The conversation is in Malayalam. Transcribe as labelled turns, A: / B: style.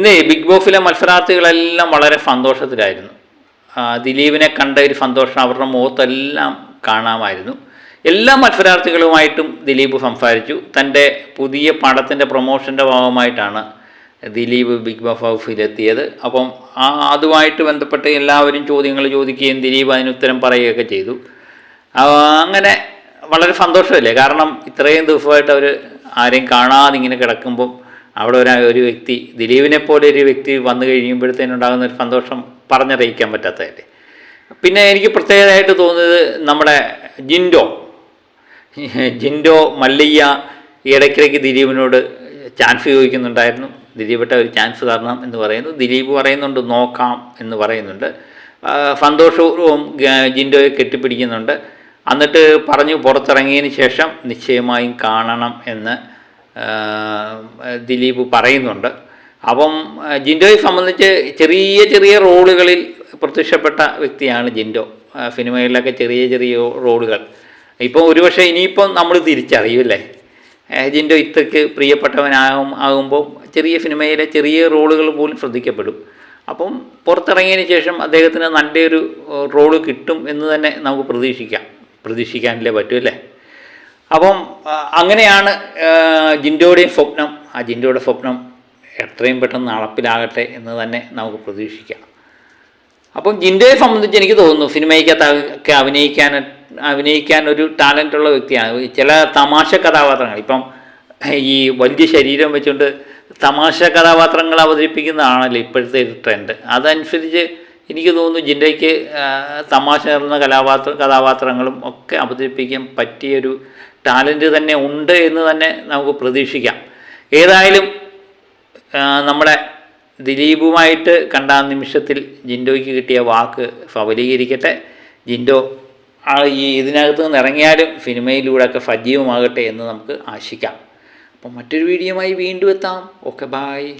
A: ഇന്ന് ബിഗ് ബോസിലെ മത്സരാർത്ഥികളെല്ലാം വളരെ സന്തോഷത്തിലായിരുന്നു. ദിലീപിനെ കണ്ട ഒരു സന്തോഷം അവരുടെ മുഖത്തെല്ലാം കാണാമായിരുന്നു. എല്ലാ മത്സരാർത്ഥികളുമായിട്ടും ദിലീപ് സംസാരിച്ചു. തന്റെ പുതിയ പടത്തിന്റെ പ്രൊമോഷന്റെ ഭാഗമായിട്ടാണ് ദിലീപ് ബിഗ് ബോസ് ഹൗസിലെത്തിയത്. അപ്പം ആ അതുമായിട്ട് ബന്ധപ്പെട്ട് എല്ലാവരും ചോദ്യങ്ങൾ ചോദിക്കുകയും ദിലീപ് അതിന് ഉത്തരം പറയുകയൊക്കെ ചെയ്തു. അങ്ങനെ വളരെ സന്തോഷമല്ലേ? കാരണം ഇത്രയും ദിവസമായിട്ട് അവർ ആരെയും കാണാതെ ഇങ്ങനെ കിടക്കുമ്പം അവിടെ ഒരു ഒരു വ്യക്തി ദിലീപിനെ പോലെ ഒരു വ്യക്തി വന്നു കഴിയുമ്പോഴത്തേനുണ്ടാകുന്ന ഒരു സന്തോഷം പറഞ്ഞറിയിക്കാൻ പറ്റാത്തതല്ലേ പിന്നെ എനിക്ക് പ്രത്യേകമായിട്ട് തോന്നുന്നത് നമ്മുടെ ജിൻഡോ. ജിൻഡോ മല്ലയ്യ ഇടയ്ക്കിടയ്ക്ക് ദിലീപിനോട് ചാൻസ് ചോദിക്കുന്നുണ്ടായിരുന്നു. ദിലീപേട്ട ഒരു ചാൻസ് തരണം എന്ന് പറയുന്നു. ദിലീപ് പറയുന്നുണ്ട് നോക്കാം എന്ന് പറയുന്നുണ്ട്. സന്തോഷപൂർവം ജിൻഡോയെ കെട്ടിപ്പിടിക്കുന്നുണ്ട്. എന്നിട്ട് പറഞ്ഞു പുറത്തിറങ്ങിയതിന് ശേഷം നിശ്ചയമായും കാണണം എന്ന് ദിലീപ് പറയുന്നുണ്ട്. അപ്പം ജിൻഡോയെ സംബന്ധിച്ച് ചെറിയ ചെറിയ റോളുകളിൽ പ്രത്യക്ഷപ്പെട്ട വ്യക്തിയാണ് ജിൻഡോ. സിനിമകളിലൊക്കെ ചെറിയ ചെറിയ റോളുകൾ. ഇപ്പോൾ ഒരുപക്ഷെ ഇനിയിപ്പം നമ്മൾ തിരിച്ചറിയുമല്ലേ ജിൻഡോ ഇത്രയ്ക്ക് പ്രിയപ്പെട്ടവനാകും ആകുമ്പോൾ ചെറിയ സിനിമയിലെ ചെറിയ റോളുകൾ പോലും ശ്രദ്ധിക്കപ്പെടും. അപ്പം പുറത്തിറങ്ങിയതിന് ശേഷം അദ്ദേഹത്തിന് നല്ലൊരു റോൾ കിട്ടും എന്ന് തന്നെ നമുക്ക് പ്രതീക്ഷിക്കാം. പ്രതീക്ഷിക്കാനല്ലേ പറ്റുമല്ലേ അപ്പം അങ്ങനെയാണ് ജിൻഡോയുടെ സ്വപ്നം. ആ ജിൻഡോയുടെ സ്വപ്നം എത്രയും പെട്ടെന്ന് നടപ്പിലാകട്ടെ എന്ന് തന്നെ നമുക്ക് പ്രതീക്ഷിക്കാം. അപ്പം ജിൻഡോയെ സംബന്ധിച്ച് എനിക്ക് തോന്നുന്നു സിനിമയ്ക്കകത്ത് ഒക്കെ അഭിനയിക്കാൻ അഭിനയിക്കാൻ ഒരു ടാലന്റ് ഉള്ള വ്യക്തിയാണ്. ചില തമാശ കഥാപാത്രങ്ങൾ ഇപ്പം ഈ വലിയ ശരീരം വെച്ചുകൊണ്ട് തമാശ കഥാപാത്രങ്ങൾ അവതരിപ്പിക്കുന്നതാണല്ലോ ഇപ്പോഴത്തെ ഒരു ട്രെൻഡ്. അതനുസരിച്ച് എനിക്ക് തോന്നുന്നു ജിൻഡയ്ക്ക് തമാശ നിറഞ്ഞ കലാപാത്ര കഥാപാത്രങ്ങളും ഒക്കെ അവതരിപ്പിക്കാൻ പറ്റിയൊരു ടാലന്റ് തന്നെ ഉണ്ട് എന്ന് തന്നെ നമുക്ക് പ്രതീക്ഷിക്കാം. ഏതായാലും നമ്മുടെ ദിലീപുമായിട്ട് കണ്ട ആ നിമിഷത്തിൽ ജിൻഡോയ്ക്ക് കിട്ടിയ വാക്ക് സബലീകരിക്കട്ടെ ജിൻഡോ ആ ഈ ഇതിനകത്ത് നിന്ന് ഇറങ്ങിയാലും സിനിമയിലൂടെയൊക്കെ സജീവമാകട്ടെ എന്ന് നമുക്ക് ആശിക്കാം. അപ്പം മറ്റൊരു വീഡിയോയുമായി വീണ്ടും എത്താം. Okay bye